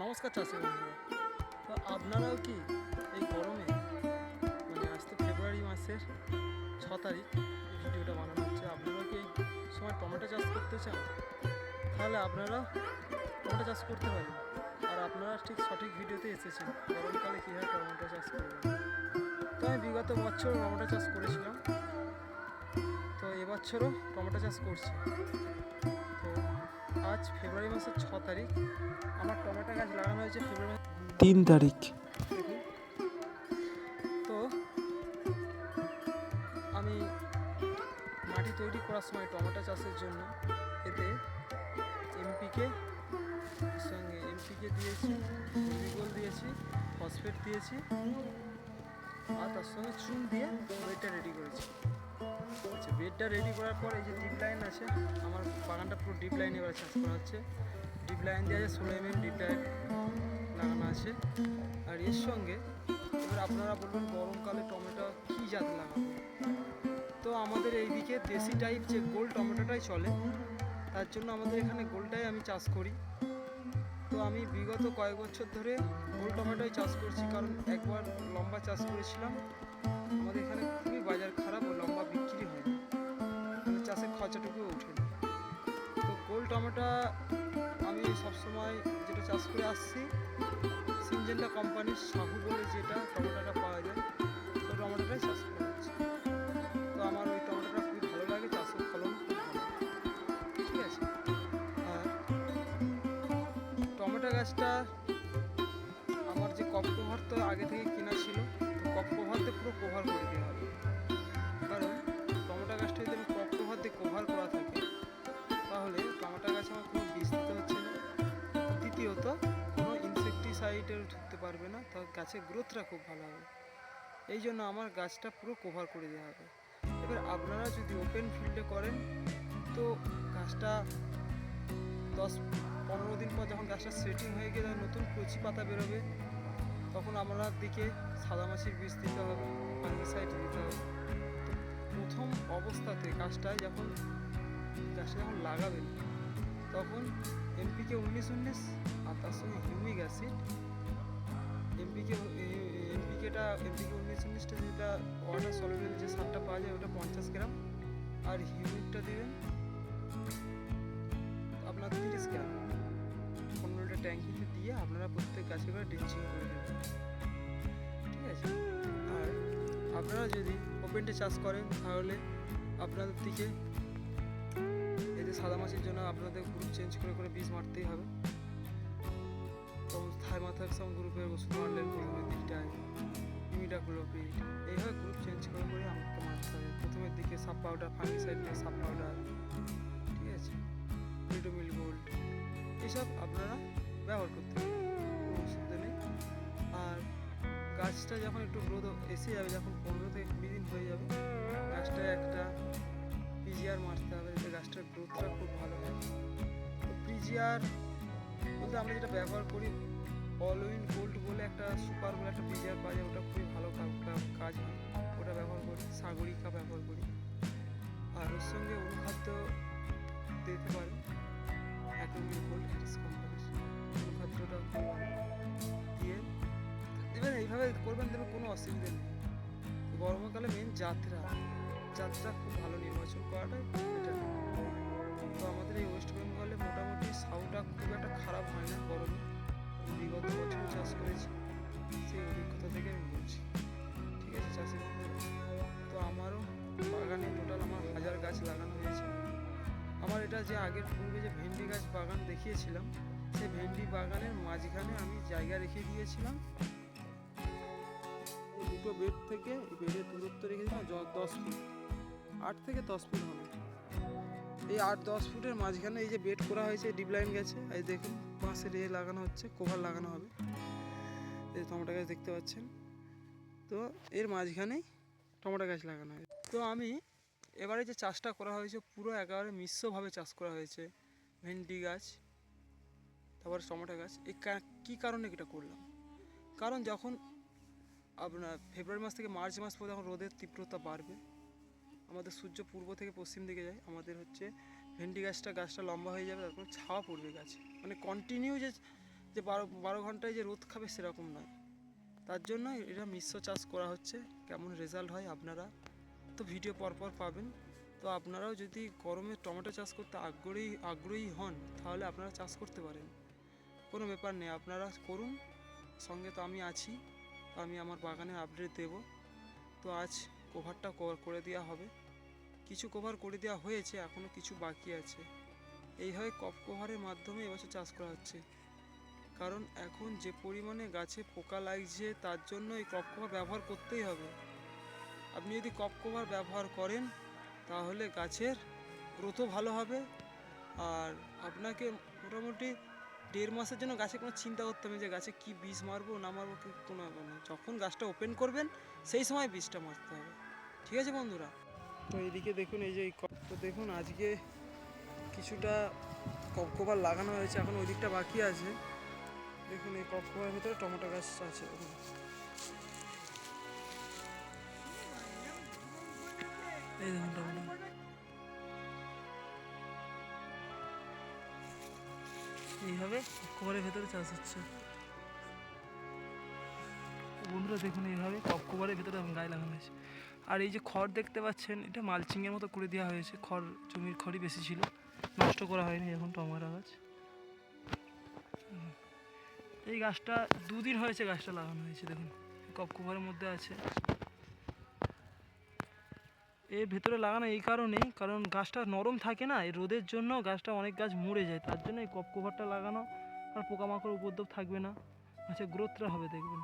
নমস্কার চাষি বন্ধুরা। তো আপনারাও কি এই গরমে মানে আজ তো ফেব্রুয়ারি মাসের ছ তারিখ ভিডিওটা বানানো হচ্ছে আপনারাও কি এই সময় টমেটো চাষ করতে চান? তাহলে আপনারা টমেটো চাষ করতে পারেন। আর আপনারা ঠিক সঠিক ভিডিওতে এসেছেন, গরমকালে কীভাবে টমেটো চাষ করবেন। তো আমি বিগত বছর টমেটো চাষ করেছিলাম। তো এবছরও টমেটো চাষ করছি। আজ ফেব্রুয়ারি মাসের ছ তারিখ। আমার টমেটো গাছ লাগানো হয়েছে ফেব্রুয়ারি তিন তারিখ। তো আমি মাটি তৈরি করার সময় টমেটো চাষের জন্য এতে এমপিকে সঙ্গে এমপিকে দিয়েছি ভিগোল দিয়েছি ফসফেট দিয়েছি আর তার সঙ্গে চুন দিয়ে বেডটা রেডি করেছি। আচ্ছা বেডটা রেডি করার পর এই যে ডিপ লাইন আছে, আমার বাগানটা পুরো ডিপ লাইন এবার চাষ করা হচ্ছে। ডিপ লাইন দিয়ে আছে ষোলো এমএম ডিপ লাইন লাগানো আছে। আর এর সঙ্গে এবার আপনারা বলবেন গরমকালে টমেটো কী জাত লাগাবো? তো আমাদের এইদিকে দেশি টাইপ যে গোল টমেটোটাই চলে, তার জন্য আমাদের এখানে গোলটাই আমি চাষ করি। তো আমি বিগত কয়েক বছর ধরে গোল টমেটোই চাষ করছি, কারণ একবার লম্বা চাষ করেছিলাম। আমাদের এখানে খুবই বাজার খারাপ খরচাটুকু ওঠে না। তো গোল টমেটো আমি সবসময় যেটা চাষ করে আসছি, সিনজেন্টা কোম্পানির সাহু বলে যেটা টমেটোটা পাওয়া যায়, তো টমেটোটাই চাষ করা হচ্ছে তো আমার ওই টমেটোটা খুবই ভালো লাগে, চাষের ফলন খুব ভালো ঠিক আছে? আর টমেটো গাছটা আমার যে কপ কভার তো আগে থেকে কেনা ছিল, তো কপ কভারতে পুরো কভার করে দেওয়া হবে। গাছের গ্রোথটা খুব ভালো হবে। এই জন্য আমার গাছটা পুরো কভার করে দেওয়া হবে। এবার আপনারা যদি ওপেন ফিল্ডে করেন, তো গাছটা দশ পনেরো দিন পর যখন গাছটা সেটিং হয়ে গেলে নতুন কচি পাতা বেরোবে, তখন আপনার দিকে সাদা মাছির বীজ দিতে হবে ফাঙ্গিসাইড দিতে হবে। প্রথম অবস্থাতে গাছটায় যখন, গাছটা যখন লাগাবেন, তখন এমপিকে উনিশ উনিশ, আর তার সঙ্গে হিউমিক অ্যাসিড এমপিকে এমপিকেটা এমপিকে উনিশ উনিশটা যেটা ওয়াটার সলিউবল যে সারটা পাওয়া যায়, ওটা পঞ্চাশ গ্রাম। আর হিউমিকটা দিবেন আপনার তিরিশ গ্রাম। পনেরোটা ট্যাঙ্কিতে দিয়ে আপনারা প্রত্যেক গাছে করে ড্রিঞ্চিং করে দেবেন ঠিক আছে? আর আপনারা যদি ওপেনটে চাষ করেন, তাহলে আপনাদের দিকে এতে সাদা মাছের জন্য আপনাদের গ্রুপ চেঞ্জ করে করে বীজ মারতেই হবে। থাইমাথাক্সাম গ্রুপের ওষুধ মারলেন প্রথমের দিকটায়? ইমিডাক্লোপিড এইভাবে গ্রুপ চেঞ্জ করে করে আমাকে মারতে হবে প্রথমের দিকে সাব পাউডার ফাঙ্গিসাইড দিয়ে সাব পাউডার ঠিক আছে? ভিটামিল গোল্ড এসব আপনারা ব্যবহার করতে অসুবিধা নেই। আর গাছটা যখন একটু গ্রোথ এসে যাবে, যখন পনেরো থেকে কুড়ি দিন হয়ে যাবে গাছটা একটা পিজিআর মারতে হবে, যাতে গাছটার গ্রোথটা খুব ভালো হয়। তো পিজিআর বলতে আমরা যেটা ব্যবহার করি অলউইন গোল্ড বলে একটা সুপার বলে একটা পিজিআর পাওয়া যায় ওটা খুবই ভালো কাজ হয়। ওটা ব্যবহার করি, সাগরিকা ব্যবহার করি। আর ওর সঙ্গে অনুখাদ্য দিতে পারেন অ্যাক্রোমিল গোল্ড হ্যারিস কোম্পানির অনুখাদ্যটা দিয়ে দেবেন এইভাবে করবেন দেবেন কোনো অসুবিধা নেই। গরমকালে মেন যাত্রা। যাত্রা খুব ভালো নির্বাচন করাটাই এটা তো আমাদের এই ওয়েস্ট বেঙ্গলে মোটামুটি সাউটা খুব একটা খারাপ হয় না গরমে। যে আগের পূর্বে যে ভেন্ডি গাছ বাগান দেখিয়েছিলাম, সেই ভেন্ডি বাগানের মাঝখানে আমি জায়গা রেখে দিয়েছিলাম। দুটো বেড থেকে বেডের দূরত্ব রেখেছিলাম দশ ফুট। আট থেকে দশ ফুট হবে। এই আট, দশ ফুটের মাঝখানে এই যে বেড করা হয়েছে ডিপ লাইন গেছে এই দেখুন বাঁশের এ লাগানো হচ্ছে, কোভার লাগানো হবে। এই টমেটো গাছ দেখতে পাচ্ছেন। তো এর মাঝখানেই টমেটো গাছ লাগানো হয়েছে। তো আমি এবারে যে চাষটা করা হয়েছে, পুরো একেবারে মিশ্রভাবে চাষ করা হয়েছে। ভেন্ডি গাছ, তারপর টমেটো গাছ। এই কী কারণে এটা করলাম? কারণ যখন আপনার ফেব্রুয়ারি মাস থেকে মার্চ মাস পর্যন্ত যখন রোদের তীব্রতা বাড়বে, আমাদের সূর্য পূর্ব থেকে পশ্চিম দিকে যায়, আমাদের হচ্ছে ভেন্ডি গাছটা গাছটা লম্বা হয়ে যাবে, তারপর ছাওয়া পড়বে গাছে। মানে কন্টিনিউ যে যে বারো বারো ঘন্টায় যে রোদ খাবে সেরকম নয়। তার জন্য এটা মিশ্র চাষ করা হচ্ছে। কেমন রেজাল্ট হয় আপনারা তো ভিডিও পরপর পাবেন। তো আপনারাও যদি গরমে টমেটো চাষ করতে আগ্রহী আগ্রহী হন, তাহলে আপনারা চাষ করতে পারেন। কোনো ব্যাপার নেই, আপনারা করুন। সঙ্গে তো আমি আছি, আমি আমার বাগানের আপডেট দেব। তো আজ কভারটা কভার করে দেওয়া হবে। কিছু কভার করে দেওয়া হয়েছে এখনও কিছু বাকি আছে। এইভাবে কপ কভারের মাধ্যমে এবছর চাষ করা হচ্ছে। কারণ এখন যে পরিমাণে গাছে পোকা লাগছে, তার জন্য এই কপ কভার ব্যবহার করতেই হবে। আপনি যদি কপ কভার ব্যবহার করেন, তাহলে গাছের গ্রোথও ভালো হবে। আর আপনাকে মোটামুটি দেড় মাসের জন্য গাছে কোনো চিন্তা করতে হবে না যে, গাছে কি বীজ মারবো, না মারবো, কি কোনো ব্যাপার নেই যখন গাছটা ওপেন করবেন, সেই সময় বীজটা মারতে হবে। ঠিক আছে বন্ধুরা? তো এইদিকে দেখুন, এই যে তো দেখুন, আজকে কিছুটা কপ কভার লাগানো হয়েছে। এখন ওই দিকটা বাকি আছে। দেখুন, এই কপ কভারের ভিতরে টমেটো গাছ আছে। এইভাবে কভারের ভেতরে চাষ হচ্ছে। বন্ধুরা দেখুন এইভাবে কপ কভারের ভেতরে গায়ে লাগানো হয়েছে। আর এই যে খড় দেখতে পাচ্ছেন, এটা মালচিংয়ের মতো করে দেওয়া হয়েছে। খড় জমির খড়ই বেশি ছিল, নষ্ট করা হয়নি এখন টমেটো গাছ। এই গাছটা দুদিন হয়েছে গাছটা লাগানো হয়েছে, দেখুন। কপ মধ্যে আছে। এর ভেতরে লাগানো এই কারণেই, কারণ গাছটা নরম থাকে না, এই রোদের জন্য গাছটা অনেক গাছ মরে যায়, তার জন্য এই কপ কভারটা লাগানো আর পোকামাকড় উপদ্রব থাকবে না। আচ্ছা গ্রোথটা হবে, দেখবেন।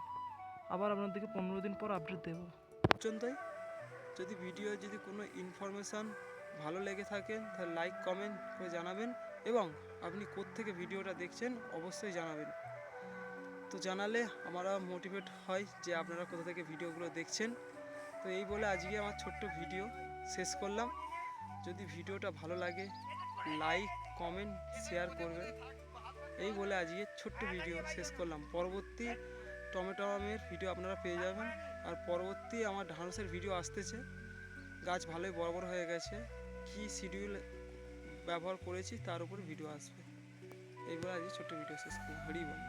আবার আপনাদেরকে পনেরো দিন পর আপডেট দেবো। পর্যন্তই। যদি ভিডিও যদি কোনো ইনফরমেশান ভালো লেগে থাকে, তাহলে লাইক কমেন্ট করে জানাবেন এবং আপনি কোত্থেকে ভিডিওটা দেখছেন, অবশ্যই জানাবেন। তো জানালে আমরা মোটিভেট হয় যে আপনারা কোথা থেকে ভিডিওগুলো দেখছেন। তো এই বলে আজকে আমার ছোট্ট ভিডিও শেষ করলাম। যদি ভিডিওটা ভালো লাগে লাইক কমেন্ট শেয়ার করবে। এই বলে আজকে ছোট্ট ভিডিও শেষ করলাম। পরবর্তী টমেটো আমের ভিডিও আপনারা পেয়ে যাবেন। আর পরবর্তী আমার ঢাঁড়সের ভিডিও আসতেছে। গাছ ভালোই বড় বড় হয়ে গেছে। কী শিডিউল ব্যবহার করেছি, তার উপর ভিডিও আসবে। এইবার আজকে ছোট্ট ভিডিও শেষ করলাম। হরি বল।